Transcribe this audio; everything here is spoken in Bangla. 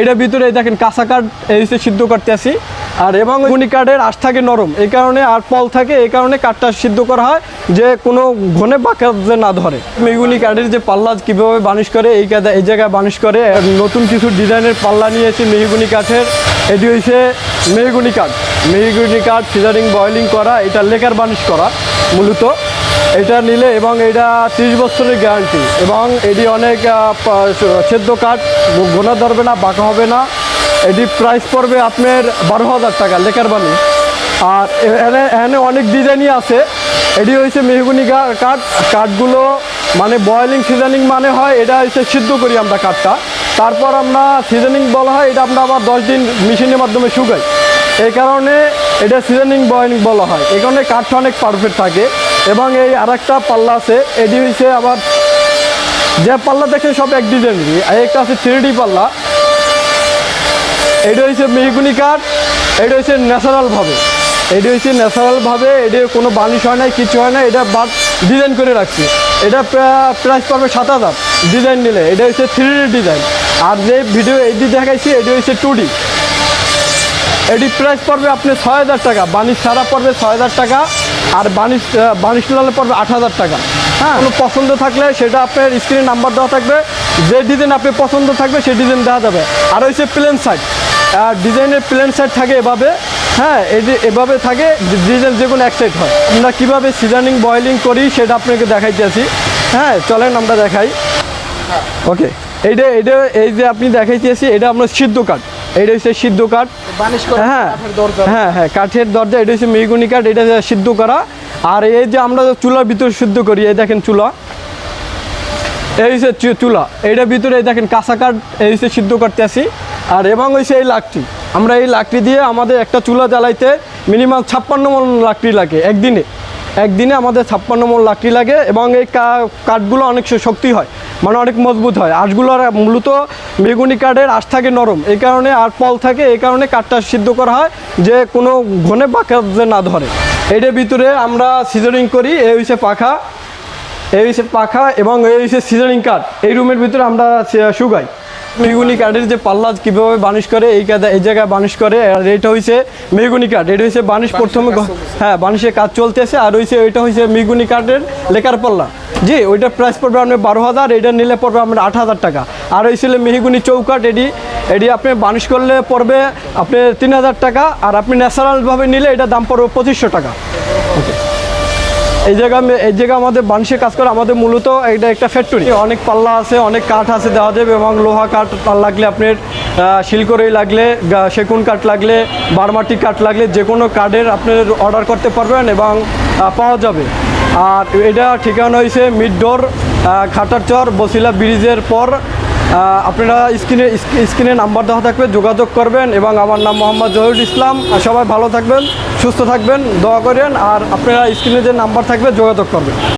এটার ভিতরে দেখেন কাঁচা কাঠ, এই সিদ্ধ করতে আসি আর এবং গুনি কাঠের আশ থাকে নরম, এই কারণে আর পল থাকে, এই কারণে কাঠটা সিদ্ধ করা হয়, যে কোনো ঘনে বাঁকা যে না ধরে। মেগুনি কাঠের যে পাল্লা কীভাবে বানিশ করে, এই কাদা এই জায়গায় বানিশ করে নতুন কিছু ডিজাইনের পাল্লা নিয়েছি মেহগুনি কাঠের। এটি হচ্ছে মেহগুনি কাঠ। মেহগুনি কাঠ সিজারিং বয়েলিং করা, এটা লেকার বানিশ করা, মূলত। এটা নিলে এবং এটা তিরিশ বছরের গ্যারান্টি এবং এটি অনেক সেদ্ধ কাঠ, গোনা ধরবে না, বাঁকা হবে না। এটি প্রাইস পড়বে আপনার বারো হাজার টাকা, লেকার বানি আর এখানে এখানে অনেক ডিজাইনই আছে। এটি হয়েছে মেহগুনি কাঠ। কাঠগুলো মানে বয়েলিং সিজনিং মানে হয়, এটা হচ্ছে সিদ্ধ করি আমরা কাঠটা। তারপর আমরা সিজনিং বলা হয়, এটা আমরা আবার দশ দিন মেশিনের মাধ্যমে শুকাই। এই কারণে এটা সিজনিং বয়েলিং বলা হয়। এখানে কাঠটা অনেক পারফেক্ট থাকে। এবং এই আর একটা পাল্লা আছে, এটি হচ্ছে আবার যে পাল্লা দেখেন সব এক ডিজাইনেরই আর একটা আছে থ্রি পাল্লা। এটা হচ্ছে মেহগুনি কাঠ, এটা হচ্ছে ন্যাচারালভাবে এটা হচ্ছে ন্যাচারালভাবে এটা কোনো বানিশ হয় না কিছু হয় না এটা বাট ডিজাইন করে রাখছি। এটা প্রাইস পাবে সাত হাজার। ডিজাইন নিলে, এটা হচ্ছে থ্রি ডিজাইন আর যে ভিডিও এটি দেখাইছি, এটি হচ্ছে টু ডি এটি প্রাইস পড়বে আপনি ছয় হাজার টাকা বানিশ সারা পড়বে ছয় হাজার টাকা আর বানিশ বানিশ লালে পড়বে আট হাজার টাকা। হ্যাঁ। কোনো পছন্দ থাকলে সেটা আপনার স্ক্রিনে নাম্বার দেওয়া থাকবে যে ডিজাইন আপনি পছন্দ থাকবে সেই ডিজাইন দেওয়া যাবে। আর হচ্ছে প্লেন সাইড আর ডিজাইনের প্লেন সাইড থাকে এভাবে হ্যাঁ এটি এভাবে থাকে ডিজাইন যে কোনো এক সাইড হয়। আমরা কীভাবে সিজনিং বয়েলিং করি সেটা আপনাকে দেখাইতেছি হ্যাঁ চলেন আমরা দেখাই। ওকে এইটা এইটা এই যে আপনি দেখাইতেছি এটা আপনার সিদ্ধ কাঠ। এইটা হচ্ছে সিদ্ধ কাঠ। হ্যাঁ হ্যাঁ হ্যাঁ কাঠের দরজা এটা হচ্ছে মেগুনি কাঠ এটা সিদ্ধ করা। আর এই যে আমরা চুলার ভিতরে সিদ্ধ করি এই দেখেন চুলা। এই হচ্ছে চুলা। এইটার ভিতরে এই দেখেন কাঁচা কাঠ এই হচ্ছে সিদ্ধ করতে আসি আর এবং হচ্ছে এই লাকড়ি। আমরা এই লাকড়ি দিয়ে আমাদের একটা চুলা জ্বালাইতে মিনিমাম ছাপ্পান্ন মন লাকড়ি লাগে একদিনে। একদিনে আমাদের ছাপ্পান্ন মন লাকড়ি লাগে এবং এই কাঠগুলো অনেক শক্তি হয়। মানে অনেক মজবুত হয়। আঁশগুলোর মূলত বেগুনি কাঠের আঁশ থাকে নরম। এই কারণে আর পল থাকে, এই কারণে কাঠটা সিদ্ধ করা হয়, যে কোনো ঘনে পাখা যে না ধরে। এটার ভিতরে আমরা সিজনিং করি, এই হচ্ছে পাখা, এই হচ্ছে পাখা এবং এই হচ্ছে সিজনিং কাঠ। এই রুমের ভিতরে আমরা শুকাই। মেগুনি কাঠের যে পাল্লা কীভাবে বানিশ করে এই কাদা এই জায়গায় বানিশ করে আর এটা হচ্ছে মেগুনি কাঠ। এটা হচ্ছে বানিশ প্রথমে হ্যাঁ বানিশের কাজ চলতেছে আর হচ্ছে ওইটা হচ্ছে মেগুনি কাঠের লেকার পাল্লা। জি ওইটা প্রাইস পড়বে আপনার বারো হাজার এটা নিলে পড়বে আপনার আট হাজার টাকা। আর হয়েছিল মেহগুনি চৌকাঠ এটি এটি আপনি বানিশ করলে পড়বে আপনার তিন হাজার টাকা আর আপনি ন্যাচারালভাবে নিলে এটা দাম পড়বে পঁচিশশো টাকা। এই জায়গা এই জায়গা আমাদের বানিশের কাজ করে আমাদের মূলত এটা একটা ফ্যাক্টরি অনেক পাল্লা আছে অনেক কাঠ আছে দেওয়া যাবে এবং লোহা কাঠ লাগলে আপনার আহ, শিলকড়ই লাগলে সেগুন কাঠ লাগলে বারমাটি কাঠ লাগলে যে কোনো কাঠের আপনার অর্ডার করতে পারবেন এবং পাওয়া যাবে। আর এটা ঠিকানা হয়েছে মিড ডোর খাটার চর বসিলা ব্রিজের পর। আপনারা স্ক্রিনে স্ক্রিনে নাম্বার দেওয়া থাকবে যোগাযোগ করবেন এবং আমার নাম মোহাম্মদ জহিরুল ইসলাম। সবাই ভালো থাকবেন। সুস্থ থাকবেন দোয়া করেন আর আপনারা স্ক্রিনে যে নাম্বার থাকবে যোগাযোগ করবেন।